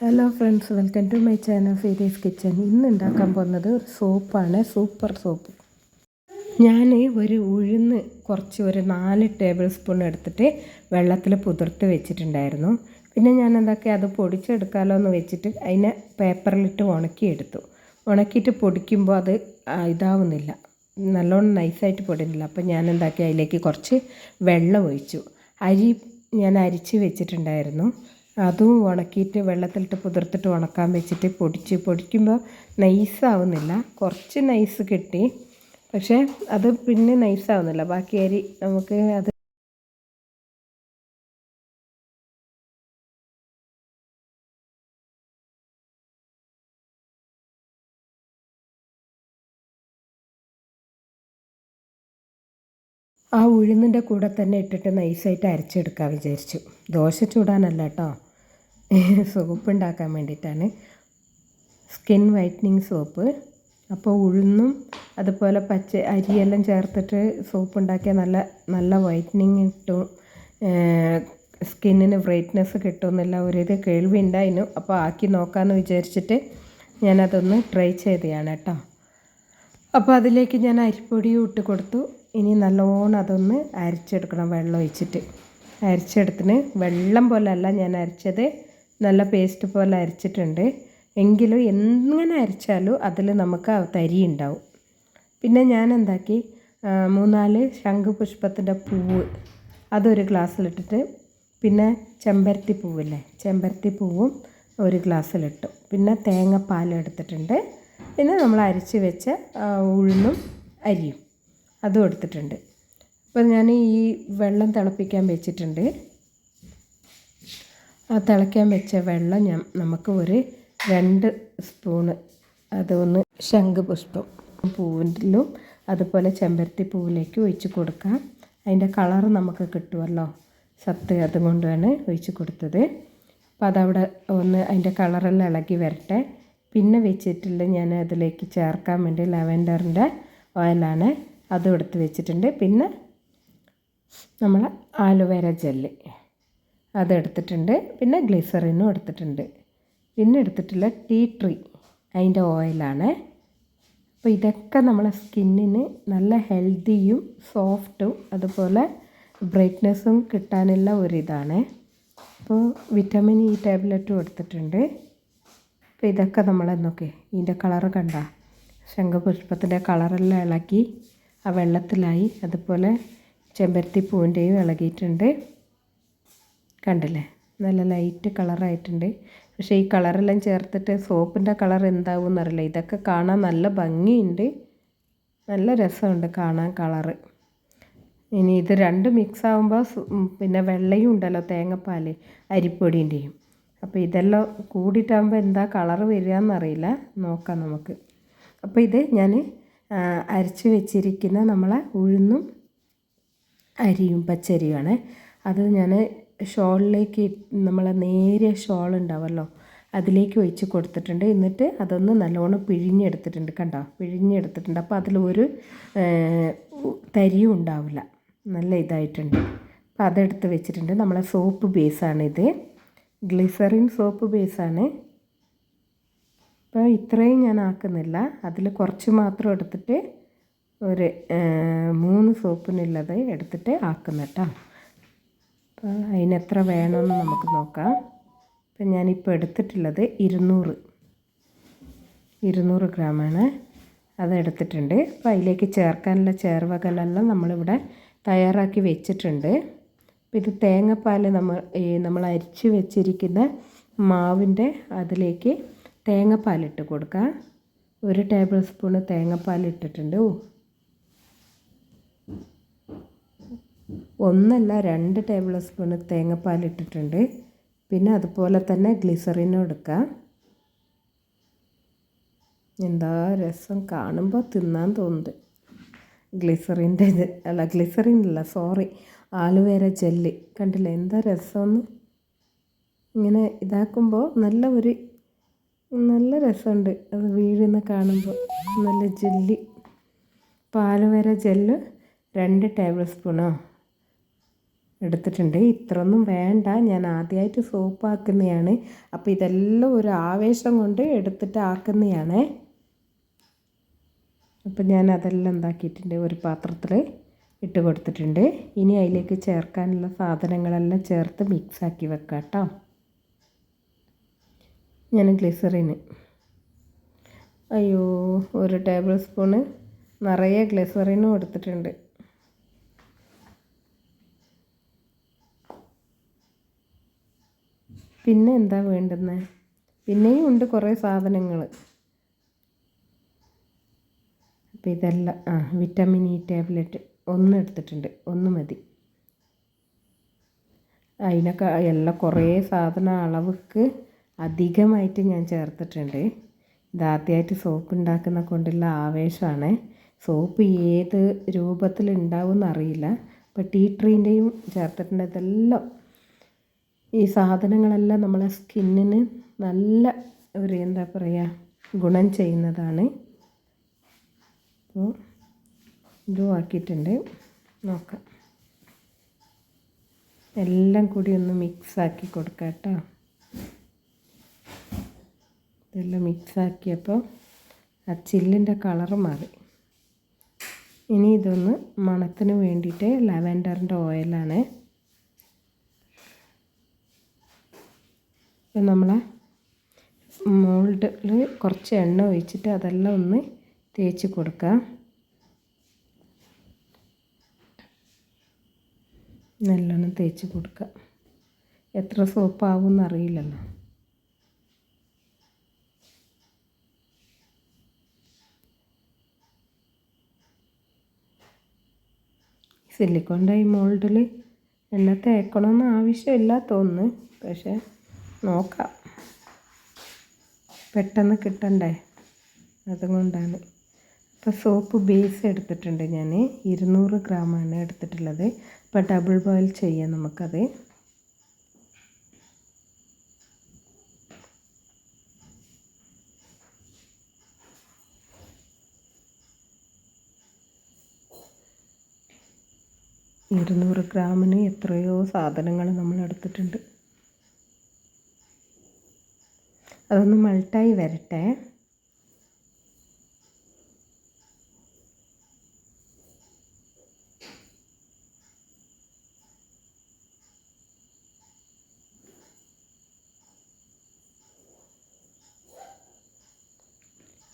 Hello friends welcome to my channel ഫീരീസ് kitchen ഇന്ന് ഉണ്ടാക്കാൻ പോകുന്നത് ഒരു സോപ്പാണ്. Super soap. ഞാൻ ഒരു ഉഴുന്ന് കുറച്ച് ഒരു നാല് ടേബിൾ സ്പൂൺ എടുത്തിട്ട് വെള്ളത്തിൽ പുതിർത്ത് വെച്ചിട്ടുണ്ടായിരുന്നു. പിന്നെ ഞാൻ എന്താക്കി അത് പൊടിച്ചെടുക്കാമല്ലോ എന്ന് വെച്ചിട്ട് അതിനെ പേപ്പറിലിട്ട് ഉണക്കിയെടുത്തു. ഉണക്കിയിട്ട് പൊടിക്കുമ്പോൾ അത് ഇതാവുന്നില്ല. നല്ലോണം നൈസായിട്ട് പൊടിയുന്നില്ല. അപ്പോൾ ഞാൻ എന്താക്കി അതിലേക്ക് കുറച്ച് വെള്ളം ഒഴിച്ചു. അരി ഞാൻ അരിച്ച് വെച്ചിട്ടുണ്ടായിരുന്നു. അതും ഉണക്കിയിട്ട് വെള്ളത്തിലിട്ട് പുതിർത്തിട്ട് ഉണക്കാൻ വെച്ചിട്ട് പൊടിച്ച് പൊടിക്കുമ്പോൾ നൈസാവുന്നില്ല കുറച്ച് നൈസ് കിട്ടി. പക്ഷേ അത് പിന്നെ നൈസാവുന്നില്ല ബാക്കി അരി നമുക്ക് അത് ആ ഉഴുന്നിന്റെ കൂടെ തന്നെ ഇട്ടിട്ട് നൈസായിട്ട് അരച്ചെടുക്കാൻ വിചാരിച്ചു. ദോശ ചൂടാനല്ല കേട്ടോ. സോപ്പ് ഉണ്ടാക്കാൻ വേണ്ടിയിട്ടാണ്. Skin whitening soap. അപ്പോൾ ഉഴുന്നും അതുപോലെ പച്ച അരിയെല്ലാം ചേർത്തിട്ട് സോപ്പ് ഉണ്ടാക്കിയാൽ നല്ല നല്ല വൈറ്റനിങ് കിട്ടും. സ്കിന്നിന് ബ്രൈറ്റ്നെസ് കിട്ടും എന്നുള്ള ഒരിത് കേൾവി ഉണ്ടായിരുന്നു. അപ്പോൾ ആക്കി നോക്കാമെന്ന് വിചാരിച്ചിട്ട് ഞാനതൊന്ന് ട്രൈ ചെയ്തതാണ് കേട്ടോ. അപ്പോൾ അതിലേക്ക് ഞാൻ അരിപ്പൊടിയും ഇട്ട് കൊടുത്തു. ഇനി നല്ലോണം അതൊന്ന് അരച്ചെടുക്കണം വെള്ളം ഒഴിച്ചിട്ട്. അരച്ചെടുത്തിന് വെള്ളം പോലെയല്ല ഞാൻ അരച്ചത്. നല്ല പേസ്റ്റ് പോലെ അരച്ചിട്ടുണ്ട്. എങ്കിലും എങ്ങനെ അരച്ചാലും അതിൽ നമുക്ക് തരി ഉണ്ടാവും. പിന്നെ ഞാൻ എന്താക്കി മൂന്നാൽ ശംഖുപുഷ്പത്തിന്റെ പൂവ് അതൊരു ഗ്ലാസ്സിലിട്ടിട്ട് പിന്നെ ചെമ്പരത്തി പൂവില്ലേ? ചെമ്പരത്തി പൂവും ഒരു ഗ്ലാസ്സിലിട്ടു. പിന്നെ തേങ്ങാപ്പാൽ എടുത്തിട്ടുണ്ട്. പിന്നെ നമ്മൾ അരച്ച് വെച്ച ഉഴുന്നും അരിയും അതും എടുത്തിട്ടുണ്ട്. അപ്പോൾ ഞാൻ ഈ വെള്ളം തിളപ്പിക്കാൻ വെച്ചിട്ടുണ്ട്. ആ തിളയ്ക്കാൻ വെച്ച വെള്ളം ഞാൻ നമുക്ക് ഒരു രണ്ട് സ്പൂണ് അതൊന്ന് ശംഖുപുഷ്പം പൂവിലും അതുപോലെ ചെമ്പരത്തി പൂവിലേക്ക് ഒഴിച്ച് കൊടുക്കാം. അതിന്റെ കളർ നമുക്ക് കിട്ടുമല്ലോ സത്ത് അതുകൊണ്ടാണ് ഒഴിച്ച് കൊടുത്തത്. അപ്പോൾ അതവിടെ ഒന്ന് അതിന്റെ കളറെല്ലാം ഇളകി വരട്ടെ. പിന്നെ വെച്ചിട്ടുള്ള ഞാൻ അതിലേക്ക് ചേർക്കാൻ വേണ്ടി ലവൻഡറിന്റെ ഓയിലാണ് അതും എടുത്ത് വെച്ചിട്ടുണ്ട്. പിന്നെ നമ്മൾ ആലുവേര ജെല്ല്. അതെടുത്തിട്ടുണ്ട്. പിന്നെ ഗ്ലിസറിനും എടുത്തിട്ടുണ്ട്. പിന്നെ എടുത്തിട്ടുള്ള ടീ ട്രീ അതിന്റെ ഓയിലാണ്. അപ്പോൾ ഇതൊക്കെ നമ്മളെ സ്കിന്നിന് നല്ല ഹെൽത്തിയും സോഫ്റ്റും അതുപോലെ ബ്രൈറ്റ്നെസ്സും കിട്ടാനുള്ള ഒരിതാണ്. അപ്പോൾ വിറ്റാമിൻ ഇ ടാബ്ലറ്റും എടുത്തിട്ടുണ്ട്. അപ്പോൾ ഇതൊക്കെ നമ്മളെന്നൊക്കെ ഇതിന്റെ കളറ് കണ്ട? ശംഖപുഷ്പത്തിന്റെ കളറെല്ലാം ഇളക്കി ആ വെള്ളത്തിലായി അതുപോലെ ചെമ്പരത്തി പൂവിന്റെയും ഇളകിയിട്ടുണ്ട്. കണ്ടില്ലേ? നല്ല ലൈറ്റ് കളറായിട്ടുണ്ട് പക്ഷേ ഈ കളറെല്ലാം ചേർത്തിട്ട് സോപ്പിന്റെ കളർ എന്താവും എന്നറിയില്ല ഇതൊക്കെ കാണാൻ നല്ല ഭംഗിയുണ്ട്. നല്ല രസമുണ്ട് കാണാൻ കളറ് ഇനി ഇത് രണ്ട് മിക്സ് ആകുമ്പോൾ പിന്നെ വെള്ളയും ഉണ്ടല്ലോ തേങ്ങപ്പാൽ അരിപ്പൊടിന്റെയും അപ്പോൾ ഇതെല്ലാം കൂടിയിട്ടാകുമ്പോൾ എന്താ കളറ് വരിക എന്നറിയില്ല നോക്കാം നമുക്ക്. അപ്പോൾ ഇത് ഞാൻ അരച്ച് വെച്ചിരിക്കുന്ന നമ്മളെ ഉഴുന്നും അരിയും പച്ചരിയുമാണ്. അത് ഞാൻ ഷോളിലേക്ക് നമ്മളെ നേരിയ ഷോൾ ഉണ്ടാവുമല്ലോ അതിലേക്ക് ഒഴിച്ച് കൊടുത്തിട്ടുണ്ട്. എന്നിട്ട് അതൊന്ന് നല്ലോണം പിഴിഞ്ഞെടുത്തിട്ടുണ്ട് കണ്ടോ? പിഴിഞ്ഞെടുത്തിട്ടുണ്ട്. അപ്പോൾ അതിൽ ഒരു തരിയും ഉണ്ടാവില്ല. നല്ല ഇതായിട്ടുണ്ട്. അപ്പോൾ അതെടുത്ത് വെച്ചിട്ടുണ്ട്. നമ്മളെ സോപ്പ് ബേസാണിത് ഗ്ലിസറിൻ സോപ്പ് ബേസാണ്. അപ്പോൾ ഇത്രയും ഞാൻ ആക്കുന്നില്ല. അതിൽ കുറച്ച് മാത്രം എടുത്തിട്ട് ഒരു മൂന്ന് സോപ്പിനുള്ളത് എടുത്തിട്ട് ആക്കുന്ന കേട്ടോ അപ്പോൾ അതിനെത്ര വേണമെന്ന് നമുക്ക് നോക്കാം. അപ്പം ഞാനിപ്പോൾ എടുത്തിട്ടുള്ളത് ഇരുന്നൂറ്. ഇരുന്നൂറ് ഗ്രാമാണ്. അത് എടുത്തിട്ടുണ്ട്. അപ്പോൾ അതിലേക്ക് ചേർക്കാനുള്ള ചേർവകളെല്ലാം നമ്മളിവിടെ തയ്യാറാക്കി വെച്ചിട്ടുണ്ട്. അപ്പോൾ ഇത് തേങ്ങാപ്പാൽ നമ്മൾ നമ്മൾ അരിച്ച് വെച്ചിരിക്കുന്ന മാവിന്റെ അതിലേക്ക് തേങ്ങാപ്പാലിട്ട് കൊടുക്കുക ഒരു ടേബിൾ സ്പൂണ് തേങ്ങാപ്പാൽ ഇട്ടിട്ടുണ്ട്. ഒന്നല്ല രണ്ട് ടേബിൾ സ്പൂൺ തേങ്ങാപ്പാൽ ഇട്ടിട്ടുണ്ട്. പിന്നെ അതുപോലെ തന്നെ ഗ്ലിസറിനും എടുക്കാം. എന്താ രസം കാണുമ്പോൾ തിന്നാൻ തോന്നുന്നത് ഗ്ലിസറിന്റെ അല്ല ഗ്ലിസറിൻ അല്ല സോറി ആലുവേര ജെല്ല്. കണ്ടില്ലേ? എന്താ രസമെന്ന് ഇങ്ങനെ ഇതാക്കുമ്പോൾ നല്ല ഒരു നല്ല രസമുണ്ട്. അത് വീഴുന്ന കാണുമ്പോൾ നല്ല ജെല്ലി. പാലുവര ജെല്ല് രണ്ട് ടേബിൾ സ്പൂണോ എടുത്തിട്ടുണ്ട്. ഇത്രയൊന്നും വേണ്ട. ഞാൻ ആദ്യമായിട്ട് സോപ്പ് ആക്കുന്നതാണ് അപ്പോൾ ഇതെല്ലാം ഒരു ആവേശം കൊണ്ട് എടുത്തിട്ട് ആക്കുന്നതാണ് അപ്പം ഞാൻ അതെല്ലാം എന്താക്കിയിട്ടുണ്ട്. ഒരു പാത്രത്തിൽ ഇട്ട് കൊടുത്തിട്ടുണ്ട്. ഇനി അതിലേക്ക് ചേർക്കാനുള്ള സാധനങ്ങളെല്ലാം ചേർത്ത് മിക്സാക്കി വെക്കാം കേട്ടോ. ഞാൻ ഗ്ലിസറിന് അയ്യോ ഒരു ടേബിൾ സ്പൂണ് നിറയെ ഗ്ലിസറിനും എടുത്തിട്ടുണ്ട്. പിന്നെ എന്താ വേണ്ടുന്നത് പിന്നെയും ഉണ്ട് കുറേ സാധനങ്ങൾ അപ്പോൾ ഇതെല്ലാം ആ വിറ്റാമിൻ ഇ ടാബ്ലറ്റ് ഒന്ന് എടുത്തിട്ടുണ്ട്. ഒന്ന് മതി. അതിനൊക്കെ എല്ലാം കുറേ സാധന അളവുക്ക് അധികമായിട്ട് ഞാൻ ചേർത്തിട്ടുണ്ട്. ഇതാദ്യമായിട്ട് സോപ്പ് ഉണ്ടാക്കുന്ന കൊണ്ടുള്ള ആവേശമാണ് സോപ്പ് ഏത് രൂപത്തിൽ ഉണ്ടാവും എന്നറിയില്ല അപ്പോൾ ടീ ട്രീന്റെയും ചേർത്തിട്ടുണ്ട്. ഇതെല്ലാം ഈ സാധനങ്ങളെല്ലാം നമ്മളെ സ്കിന്നിന് നല്ല ഒരു എന്താ പറയുക ഗുണം ചെയ്യുന്നതാണ്. അപ്പോൾ ഇതും ആക്കിയിട്ടുണ്ട്. നോക്കാം. എല്ലാം കൂടി ഒന്ന് മിക്സ് ആക്കി കൊടുക്കാം കേട്ടോ. ഇതെല്ലാം മിക്സാക്കിയപ്പോൾ ആ ചില്ലിന്റെ കളറ് മാറി. ഇനി ഇതൊന്ന് മണത്തിന് വേണ്ടിയിട്ട് ലാവൻഡറിന്റെ ഓയിലാണ് നമ്മളെ മോൾഡിൽ കുറച്ച് എണ്ണ ഒഴിച്ചിട്ട് അതെല്ലാം ഒന്ന് തേച്ച് കൊടുക്കുക. നല്ലോണം തേച്ച് കൊടുക്കുക. എത്ര സോപ്പാവും എന്നറിയില്ലല്ലോ സിലിക്കോൺ ഡൈ മോൾഡിൽ എണ്ണ തേക്കണമെന്ന് ആവശ്യമില്ല തോന്നുന്നു പക്ഷേ നോക്കാം. പെട്ടെന്ന് കിട്ടണ്ടേ? അതുകൊണ്ടാണ്. ഇപ്പോൾ സോപ്പ് ബേസ് എടുത്തിട്ടുണ്ട് ഞാൻ ഇരുന്നൂറ് ഗ്രാമാണ് എടുത്തിട്ടുള്ളത്. ഇപ്പോൾ ഡബിൾ ബോയിൽ ചെയ്യാം നമുക്കത്. ഇരുന്നൂറ് ഗ്രാമിന് എത്രയോ സാധനങ്ങൾ നമ്മൾ എടുത്തിട്ടുണ്ട് അതൊന്ന് മൾട്ടായി വരട്ടെ.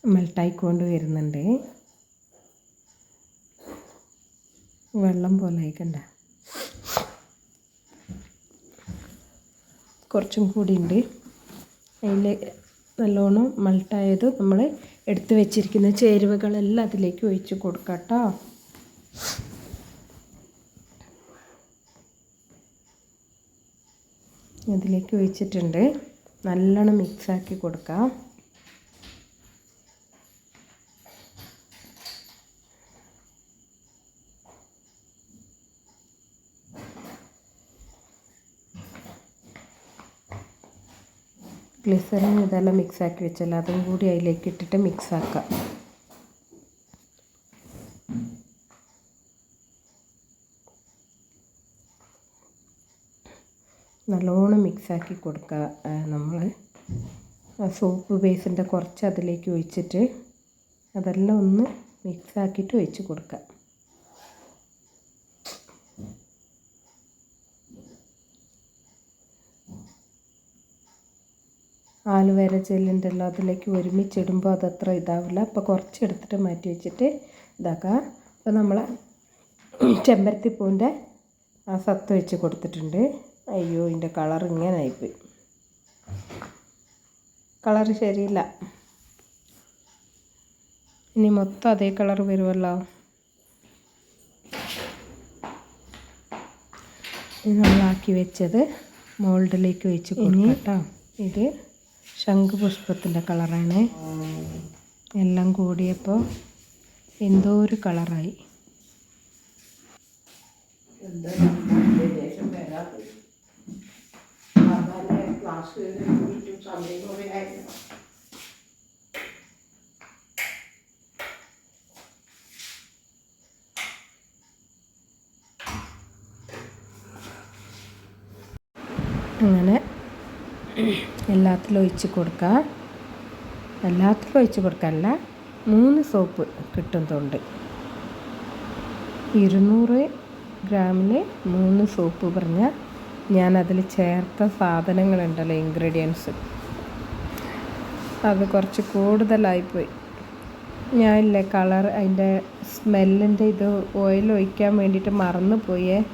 മെൽട്ടായിക്കൊണ്ട് വരുന്നുണ്ട്. വെള്ളം പോലെ ആയിക്കണ്ട. കുറച്ചും കൂടി ഉണ്ട്. അതിൽ നല്ലോണം മൾട്ടായത് നമ്മൾ എടുത്ത് വെച്ചിരിക്കുന്ന ചേരുവകളെല്ലാം അതിലേക്ക് ഒഴിച്ച് കൊടുക്കാം കേട്ടോ അതിലേക്ക് ഒഴിച്ചിട്ടുണ്ട്. നല്ലോണം മിക്സാക്കി കൊടുക്കാം. ഗ്ലിസറിൻ ഇതെല്ലാം മിക്സാക്കി വെച്ചല്ലോ? അതും കൂടി അതിലേക്ക് ഇട്ടിട്ട് മിക്സാക്കാം നല്ലോണം മിക്സാക്കി കൊടുക്കുക നമ്മൾ സോപ്പ് ബേസിന്റെ കുറച്ച് അതിലേക്ക് ഒഴിച്ചിട്ട് അതെല്ലാം ഒന്ന് മിക്സാക്കിയിട്ട് ഒഴിച്ച് കൊടുക്കുക ആലുവേര ജെല്ലുണ്ടല്ലോ അതിലേക്ക് ഒരുമിച്ചിടുമ്പോൾ അതത്ര ഇതാവില്ല. അപ്പോൾ കുറച്ചെടുത്തിട്ട് മാറ്റി വെച്ചിട്ട് ഇതാക്കാം. അപ്പോൾ നമ്മൾ ചെമ്പരത്തിപ്പൂവിന്റെ ആ സത്ത് വെച്ച് കൊടുത്തിട്ടുണ്ട്. അയ്യോ ഇതിന്റെ കളർ ഇങ്ങനെ ആയിപ്പോയി കളർ ശരിയില്ല. ഇനി മൊത്തം അതേ കളർ വരുമല്ലോ നമ്മളാക്കി വെച്ചത് മോൾഡിലേക്ക് വെച്ച് കൊടുക്കാം കേട്ടോ. ഇത് ശംഖുപുഷ്പത്തിന്റെ കളറാണ്. എല്ലാം കൂടിയപ്പോൾ എന്തോ ഒരു കളറായി. അങ്ങനെ എല്ലാത്തിലും ഒഴിച്ച് കൊടുക്കുക. എല്ലാത്തിലും ഒഴിച്ച് കൊടുക്കാനല്ല മൂന്ന് സോപ്പ് കിട്ടുന്നുണ്ട് ഇരുന്നൂറ് ഗ്രാമിൽ മൂന്ന് സോപ്പ് പറഞ്ഞാൽ ഞാൻ അതിൽ ചേർത്ത സാധനങ്ങളുണ്ടല്ലോ ഇൻഗ്രീഡിയൻസ് അത് കുറച്ച് കൂടുതലായിപ്പോയി ഞാനില്ലേ കളർ അതിന്റെ സ്മെല്ലിന്റെ ഇത് ഓയിൽ ഒഴിക്കാൻ വേണ്ടിയിട്ട് മറന്നു പോയേ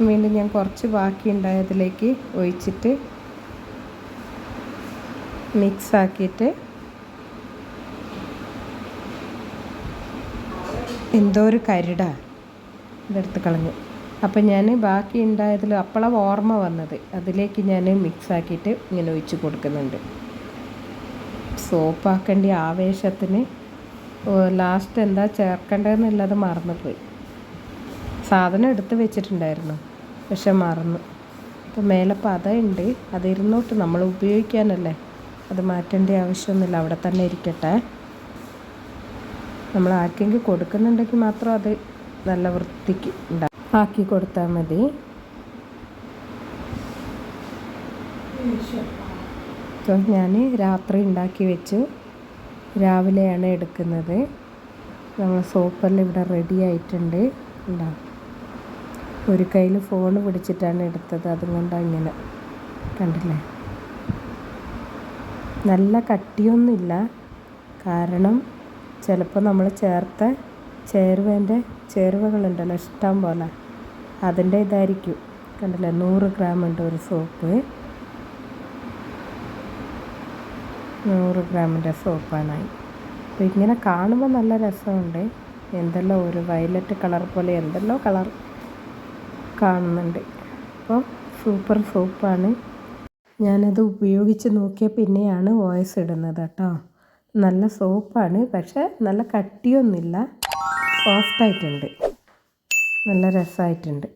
വീണ്ടും ഞാൻ കുറച്ച് ബാക്കി ഉണ്ടായതിലേക്ക് ഒഴിച്ചിട്ട് മിക്സ് ആക്കിയിട്ട് എന്തോ ഒരു കരുടാ ഇതെടുത്ത് കളഞ്ഞു. അപ്പം ഞാൻ ബാക്കി ഉണ്ടായതിൽ അപ്പോഴാണ് ഓർമ്മ വന്നത്. അതിലേക്ക് ഞാൻ മിക്സ് ആക്കിയിട്ട് ഇങ്ങനെ ഒഴിച്ച് കൊടുക്കുന്നുണ്ട്. സോപ്പാക്കേണ്ട ആവേശത്തിന് ലാസ്റ്റ് എന്താ ചേർക്കേണ്ടതെന്നുള്ളത് മറന്നുപോയി. സാധനം എടുത്ത് വെച്ചിട്ടുണ്ടായിരുന്നു പക്ഷെ മറന്നു. അപ്പോൾ മേലെ പതയുണ്ട് അതിരുന്നോട്ട് നമ്മൾ ഉപയോഗിക്കാനല്ലേ? അത് മാറ്റേണ്ട ആവശ്യമൊന്നുമില്ല. അവിടെ തന്നെ ഇരിക്കട്ടെ. നമ്മൾ ആർക്കെങ്കിൽ കൊടുക്കുന്നുണ്ടെങ്കിൽ മാത്രം അത് നല്ല വൃത്തിക്ക് ഉണ്ടാകും ആക്കി കൊടുത്താൽ മതി. ഞാൻ രാത്രി ഉണ്ടാക്കി വെച്ചു. രാവിലെയാണ് എടുക്കുന്നത്. നമ്മൾ സോപ്പെല്ലാം ഇവിടെ റെഡി ആയിട്ടുണ്ട്. ഉണ്ടാവും ഒരു കയ്യിൽ ഫോൺ പിടിച്ചിട്ടാണ് എടുത്തത്. അതുകൊണ്ടാണ് ഇങ്ങനെ. കണ്ടില്ലേ? നല്ല കട്ടിയൊന്നുമില്ല. കാരണം ചിലപ്പോൾ നമ്മൾ ചേർത്ത ചേരുവേന്റെ ചേരുവകളുണ്ടല്ലോ ഇഷ്ടം പോലെ. അതിന്റെ ഇതായിരിക്കും. കണ്ടില്ലേ? നൂറ് ഗ്രാം ഉണ്ട് ഒരു സോപ്പ്. നൂറ് ഗ്രാമിന്റെ സോപ്പാണായി അപ്പോൾ ഇങ്ങനെ കാണുമ്പോൾ നല്ല രസമുണ്ട്. എന്തെല്ലാം ഒരു വയലറ്റ് കളർ പോലെ എന്തെല്ലോ കളർ കാണുന്നുണ്ട്. അപ്പോൾ സൂപ്പർ സോപ്പാണ്. ഞാനത് ഉപയോഗിച്ച് നോക്കിയ പിന്നെയാണ് വോയിസ് ഇടുന്നത് കേട്ടോ. നല്ല സോപ്പാണ് പക്ഷേ നല്ല കട്ടിയൊന്നുമില്ല. സോഫ്റ്റായിട്ടുണ്ട്. നല്ല രസമായിട്ടുണ്ട്.